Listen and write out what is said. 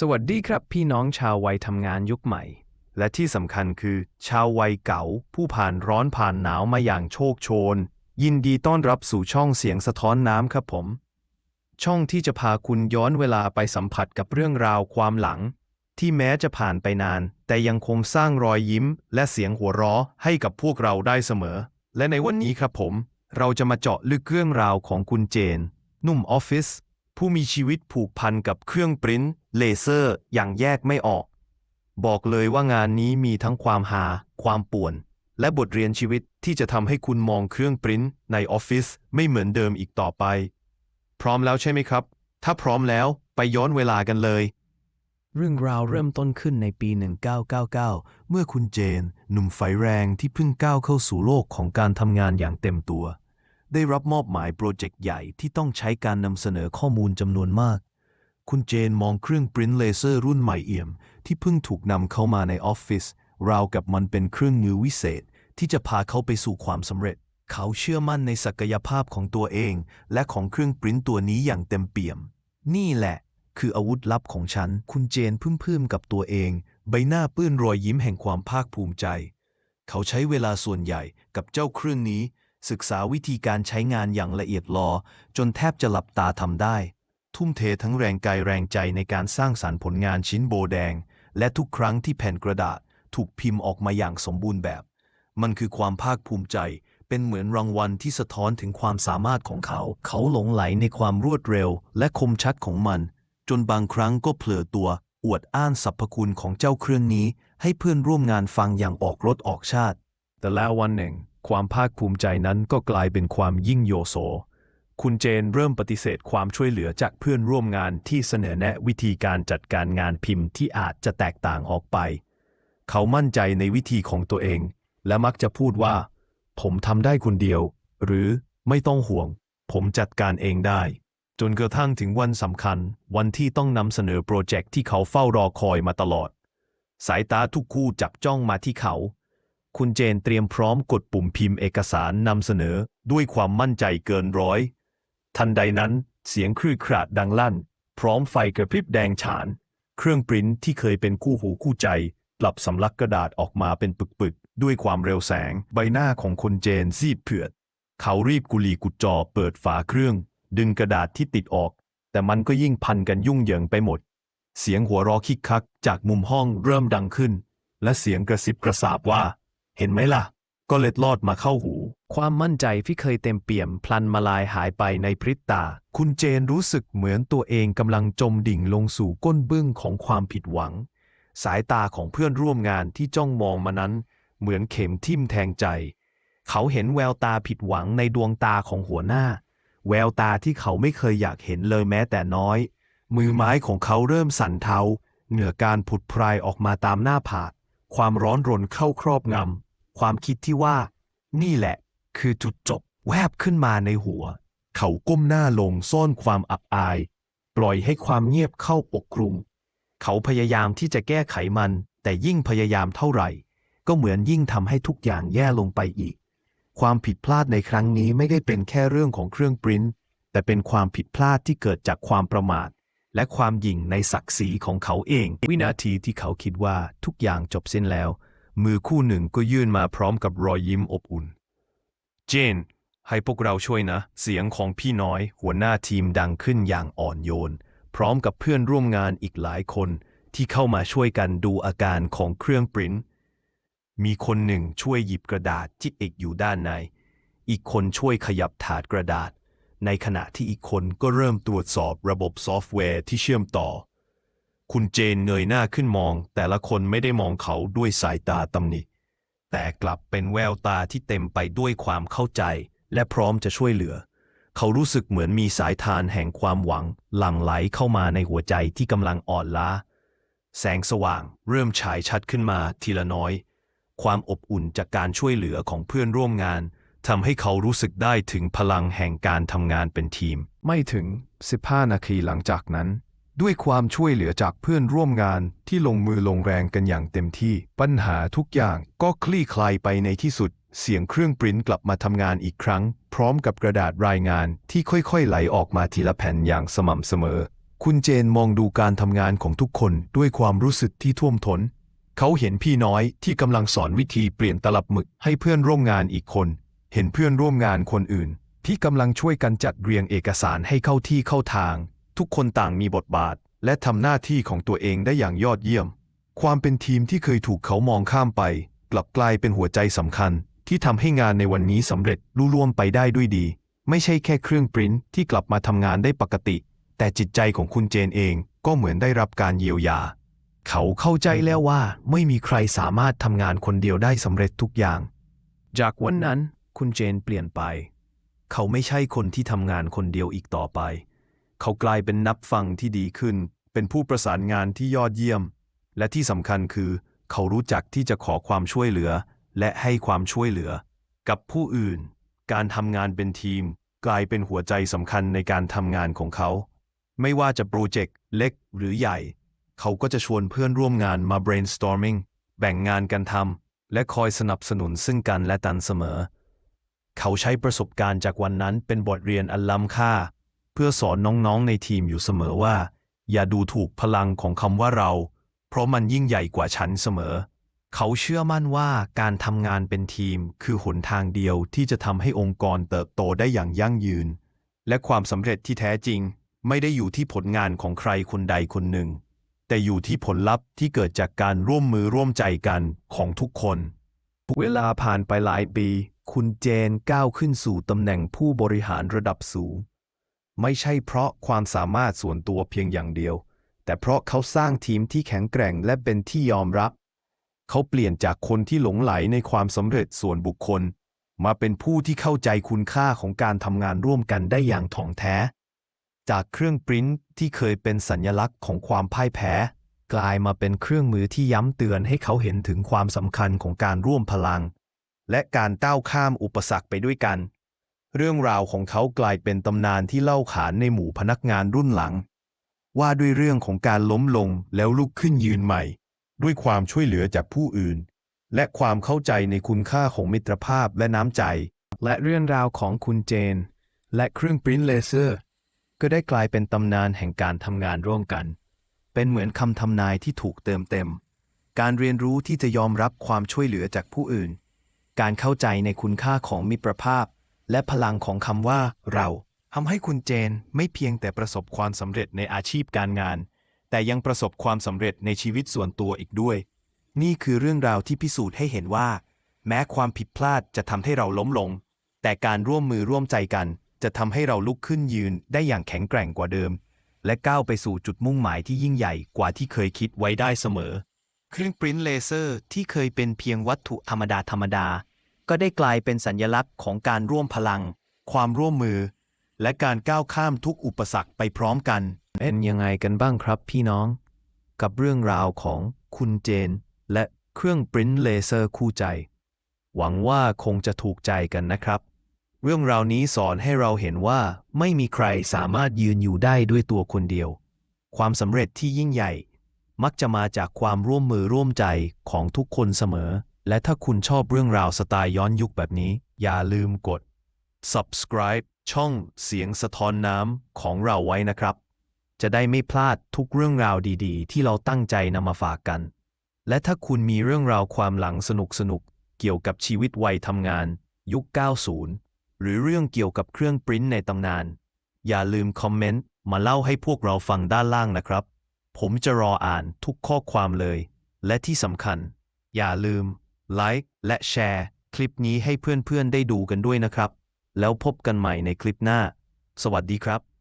สวัสดีครับพี่น้องชาววัยทำงานยุคใหม่ และที่สำคัญคือ ชาววัยเก่า ผู้ผ่านร้อนผ่านหนาวมาอย่างโชคโชน ยินดีต้อนรับสู่ช่องเสียงสะท้อนน้ำครับผม ช่องที่จะพาคุณย้อนเวลาไปสัมผัสกับเรื่องราวความหลัง ที่แม้จะผ่านไปนาน แต่ยังคงสร้างรอยยิ้ม และเสียงหัวเราะให้กับพวกเราได้เสมอ และในวันนี้ครับผม เราจะมาเจาะลึกเรื่องราวของคุณเจน นุ่มออฟฟิศ ผู้มีชีวิตผูกพันกับเครื่องปริ้นเลเซอร์อย่างแยกไม่ออก บอกเลยว่างานนี้มีทั้งความหา ความป่วน และบทเรียนชีวิตที่จะทำให้คุณมองเครื่องปริ้นในออฟฟิศไม่เหมือนเดิมอีกต่อไป พร้อมแล้วใช่ไหมครับ ถ้าพร้อมแล้วไปย้อนเวลากันเลยเรื่องราวเริ่มต้นขึ้นในปี 1999 เมื่อคุณเจน หนุ่มไฟแรงที่เพิ่งก้าวเข้าสู่โลกของการทำงานอย่างเต็มตัว ได้รับมอบหมายโปรเจกต์ใหญ่ที่ต้องใช้การนำเสนอข้อมูลจำนวนมาก คุณเจนมองเครื่องปริ้นเลเซอร์รุ่นใหม่เอี่ยม ที่เพิ่งถูกนำเข้ามาในออฟฟิศราวกับมันเป็นเครื่องมือวิเศษ ที่จะพาเขาไปสู่ความสำเร็จ เขาเชื่อมั่นในศักยภาพของตัวเอง และของเครื่องปริ้นตัวนี้อย่างเต็มเปี่ยม นี่แหละ คืออาวุธลับของฉัน คุณเจนพึ่มๆกับตัวเอง ใบหน้าเปื้อนรอยยิ้มแห่งความภาคภูมิใจ เขาใช้เวลาส่วนใหญ่กับเจ้าเครื่องนี้ ศึกษาวิธีการใช้งานอย่างละเอียดลอ จนแทบจะหลับตาทำได้ ทุ่มเททั้งแรงกายแรงใจในการสร้างสารรค์ผลงานชิ้นโบแดง และทุกครั้งที่แผ่นกระดาษถูกพิมพ์ออกมาอย่างสมบูรณ์แบบ มันคือความภาคภูมิใจ เป็นเหมือนรางวัลที่สะท้อนถึงความสามารถของเขา เขาหลงไหลในความรวดเร็ว และคมชัดของมัน จนบางครั้งก็เผลอตัว อวดอ้านสรรพคุณของเจ้าเครื่องนี้ ให้เพื่อนร่วมงานฟังอย่างออกรถออกชาติ แต่แล้ววันหนึ่ง ความภาคภูมิใจนั้นก็กลายเป็นความยิ่งโยโส คุณเจนเริ่มปฏิเสธความช่วยเหลือจากเพื่อนร่วมงานที่เสนอแนะวิธีการจัดการงานพิมพ์ที่อาจจะแตกต่างออกไป เขามั่นใจในวิธีของตัวเอง และมักจะพูดว่า ผมทำได้คนเดียว หรือไม่ต้องห่วง ผมจัดการเองได้ จนกระทั่งถึงวันสำคัญ วันที่ต้องนำเสนอโปรเจกต์ที่เขาเฝ้ารอคอยมาตลอด สายตาทุกคู่จับจ้องมาที่เขา คุณเจนเตรียมพร้อมกดปุ่มพิมพ์เอกสารนำเสนอด้วยความมั่นใจเกินร้อย ทันใดนั้นเสียงคลื่นคราดดังลั่น พร้อมไฟกระพริบแดงฉาน เครื่องปริ้นที่เคยเป็นคู่หูคู่ใจกลับสำลักกระดาษออกมาเป็นปึกๆ ด้วยความเร็วแสง ใบหน้าของคุณเจนซีดเผือด เขารีบกุลีกุจอเปิดฝาเครื่อง ดึงกระดาษที่ติดออก แต่มันก็ยิ่งพันกันยุ่งเหยิงไปหมด เสียงหัวเราะคิกคักจากมุมห้องเริ่มดังขึ้น และเสียงกระซิบกระซาบว่า เห็นไหมล่ะ ก็เล็ดลอดมาเข้าหู ความมั่นใจที่เคยเต็มเปี่ยม พลันมาลายหายไปในพริบตา คุณเจนรู้สึกเหมือนตัวเองกำลังจมดิ่งลงสู่ก้นบึ้งของความผิดหวัง สายตาของเพื่อนร่วมงานที่จ้องมองมานั้น เหมือนเข็มทิ่มแทงใจ เขาเห็นแววตาผิดหวังในดวงตาของหัวหน้า แววตาที่เขาไม่เคยอยากเห็นเลยแม้แต่น้อย มือไม้ของเขาเริ่มสั่นเทาเหงื่อการผุดพรายออกมาตามหน้าผาก ความร้อนรนเข้าครอบงำ ความคิดที่ว่า นี่แหละ คือจุดจบ แวบขึ้นมาในหัว เขาก้มหน้าลงซ่อนความอับอาย ปล่อยให้ความเงียบเข้าปกคลุม เขาพยายามที่จะแก้ไขมัน แต่ยิ่งพยายามเท่าไหร่ ก็เหมือนยิ่งทำให้ทุกอย่างแย่ลงไปอีก ความผิดพลาดในครั้งนี้ไม่ได้เป็นแค่เรื่องของเครื่องปริ้นแต่เป็นความผิดพลาดที่เกิดจากความประมาท และความยิ่งในศักดิ์ศรีของเขาเอง วินาทีที่เขาคิดว่าทุกอย่างจบสิ้นแล้ว มือคู่หนึ่งก็ยื่นมาพร้อมกับรอยยิ้มอบอุ่น เจน ให้พวกเราช่วยนะ เสียงของพี่น้อย หัวหน้าทีมดังขึ้นอย่างอ่อนโยน พร้อมกับเพื่อนร่วมงานอีกหลายคน ที่เข้ามาช่วยกันดูอาการของเครื่องปริ้นมีคนหนึ่งช่วยหยิบกระดาษที่เอกอยู่ด้านใน อีกคนช่วยขยับถาดกระดาษ ในขณะที่อีกคนก็เริ่มตรวจสอบระบบซอฟต์แวร์ที่เชื่อมต่อ คุณเจนเงยหน้าขึ้นมอง แต่ละคนไม่ได้มองเขาด้วยสายตาตำหนิ แต่กลับเป็นแววตาที่เต็มไปด้วยความเข้าใจ และพร้อมจะช่วยเหลือ เขารู้สึกเหมือนมีสายทานแห่งความหวัง หลั่งไหลเข้ามาในหัวใจที่กำลังอ่อนล้า แสงสว่างเริ่มฉายชัดขึ้นมาทีละน้อย ความอบอุ่นจากการช่วยเหลือของเพื่อนร่วมงาน ทำให้เขารู้สึกได้ถึงพลังแห่งการทำงานเป็นทีม ไม่ถึง 15 นาทีหลังจากนั้น ด้วยความช่วยเหลือจากเพื่อนร่วมงานที่ลงมือลงแรงกันอย่างเต็มที่ ปัญหาทุกอย่างก็คลี่คลายไปในที่สุด เสียงเครื่องปริ้นกลับมาทำงานอีกครั้ง พร้อมกับกระดาษรายงานที่ค่อยๆ ไหลออกมาทีละแผ่นอย่างสม่ำเสมอ คุณเจนมองดูการทำงานของทุกคนด้วยความรู้สึกที่ท่วมทนเขาเห็นพี่น้อยที่กำลังสอนวิธีเปลี่ยนตลับหมึกให้เพื่อนร่วมงานอีกคน เห็นเพื่อนร่วมงานคนอื่น ที่กำลังช่วยกันจัดเรียงเอกสารให้เข้าที่เข้าทาง ทุกคนต่างมีบทบาท และทำหน้าที่ของตัวเองได้อย่างยอดเยี่ยม ความเป็นทีมที่เคยถูกเขามองข้ามไป กลับกลายเป็นหัวใจสำคัญ ที่ทำให้งานในวันนี้สำเร็จลุล่วงไปได้ด้วยดี ไม่ใช่แค่เครื่องปริ้นที่กลับมาทำงานได้ปกติ แต่จิตใจของคุณเจนเองก็เหมือนได้รับการเยียวยา เขาเข้าใจแล้วว่าไม่มีใครสามารถทำงานคนเดียวได้สำเร็จทุกอย่าง จากวันนั้น คุณเจนเปลี่ยนไป เขาไม่ใช่คนที่ทำงานคนเดียวอีกต่อไป เขากลายเป็นนับฟังที่ดีขึ้น เป็นผู้ประสานงานที่ยอดเยี่ยม และที่สำคัญคือ เขารู้จักที่จะขอความช่วยเหลือ และให้ความช่วยเหลือ กับผู้อื่น การทำงานเป็นทีม กลายเป็นหัวใจสำคัญในการทำงานของเขา ไม่ว่าจะโปรเจกต์เล็กหรือใหญ่ เขาก็จะชวนเพื่อนร่วมงานมา brainstorming แบ่งงานกันทำและคอยสนับสนุนซึ่งกันและกันเสมอ เขาใช้ประสบการณ์จากวันนั้นเป็นบทเรียนอันล้ำค่า เพื่อสอนน้องๆในทีมอยู่เสมอว่า อย่าดูถูกพลังของคำว่าเรา เพราะมันยิ่งใหญ่กว่าฉันเสมอ เขาเชื่อมั่นว่าการทำงานเป็นทีม คือหนทางเดียวที่จะทำให้องค์กรเติบโตได้อย่างยั่งยืน และความสำเร็จที่แท้จริง ไม่ได้อยู่ที่ผลงานของใครคนใดคนหนึ่ง แต่อยู่ที่ผลลัพธ์ที่เกิดจากการร่วมมือร่วมใจกันของทุกคน เวลาผ่านไปหลายปี คุณเจนก้าวขึ้นสู่ตำแหน่งผู้บริหารระดับสูง ไม่ใช่เพราะความสามารถส่วนตัวเพียงอย่างเดียว แต่เพราะเขาสร้างทีมที่แข็งแกร่งและเป็นที่ยอมรับ เขาเปลี่ยนจากคนที่หลงไหลในความสำเร็จส่วนบุคคล มาเป็นผู้ที่เข้าใจคุณค่าของการทำงานร่วมกันได้อย่างถ่องแท้ จากเครื่องปริ้นที่เคยเป็นสัญลักษณ์ของความพ่ายแพ้ กลายมาเป็นเครื่องมือที่ย้ำเตือนให้เขาเห็นถึงความสำคัญของการร่วมพลัง และการก้าวข้ามอุปสรรคไปด้วยกัน เรื่องราวของเขากลายเป็นตำนานที่เล่าขานในหมู่พนักงานรุ่นหลัง ว่าด้วยเรื่องของการล้มลงแล้วลุกขึ้นยืนใหม่ ด้วยความช่วยเหลือจากผู้อื่น และความเข้าใจในคุณค่าของมิตรภาพและน้ำใจ และเรื่องราวของคุณเจน และเครื่องปริ้นเลเซอร์ ก็ได้กลายเป็นตำนานแห่งการทำงานร่วมกัน เป็นเหมือนคำทำนายที่ถูกเติมเต็ม การเรียนรู้ที่จะยอมรับความช่วยเหลือจากผู้อื่น การเข้าใจในคุณค่าของมิตรภาพ และพลังของคำว่าเราทำให้คุณเจนไม่เพียงแต่ประสบความสำเร็จในอาชีพการงาน แต่ยังประสบความสำเร็จในชีวิตส่วนตัวอีกด้วย นี่คือเรื่องราวที่พิสูจน์ให้เห็นว่า แม้ความผิดพลาดจะทำให้เราล้มลง แต่การร่วมมือร่วมใจกัน จะทำให้เราลุกขึ้นยืนได้อย่างแข็งแกร่งกว่าเดิม และก้าวไปสู่จุดมุ่งหมายที่ยิ่งใหญ่กว่าที่เคยคิดไว้ได้เสมอ เครื่องปริ้นเลเซอร์ที่เคยเป็นเพียงวัตถุธรรมดาธรรมดา ก็ได้กลายเป็นสัญญลักษณ์ของการร่วมพลัง ความร่วมมือ และการก้าวข้ามทุกอุปสรรคไปพร้อมกันเป็นยังไงกันบ้างครับพี่น้อง กับเรื่องราวของคุณเจน และเครื่องปริ้นเลเซอร์คู่ใจ หวังว่าคงจะถูกใจกันนะครับ เรื่องราวนี้สอนให้เราเห็นว่าไม่มีใครสามารถยืนอยู่ได้ด้วยตัวคนเดียว ความสำเร็จที่ยิ่งใหญ่ มักจะมาจากความร่วมมือร่วมใจของทุกคนเสมอ และถ้าคุณชอบเรื่องราวสไตล์ย้อนยุคแบบนี้ อย่าลืมกด subscribe ช่องเสียงสะท้อนน้ำของเราไว้นะครับ จะได้ไม่พลาดทุกเรื่องราวดีๆ ที่เราตั้งใจนำมาฝากกัน และถ้าคุณมีเรื่องราวความหลังสนุกๆเกี่ยวกับชีวิตวัยทำงาน ยุค 90 หรือเรื่องเกี่ยวกับเครื่องปริ้นในตำนาน อย่าลืมคอมเมนต์มาเล่าให้พวกเราฟังด้านล่างนะครับ ผมจะรออ่านทุกข้อความเลย และที่สำคัญ อย่าลืมไลค์และแชร์คลิปนี้ให้เพื่อนๆได้ดูกันด้วยนะครับ แล้วพบกันใหม่ในคลิปหน้า สวัสดีครับ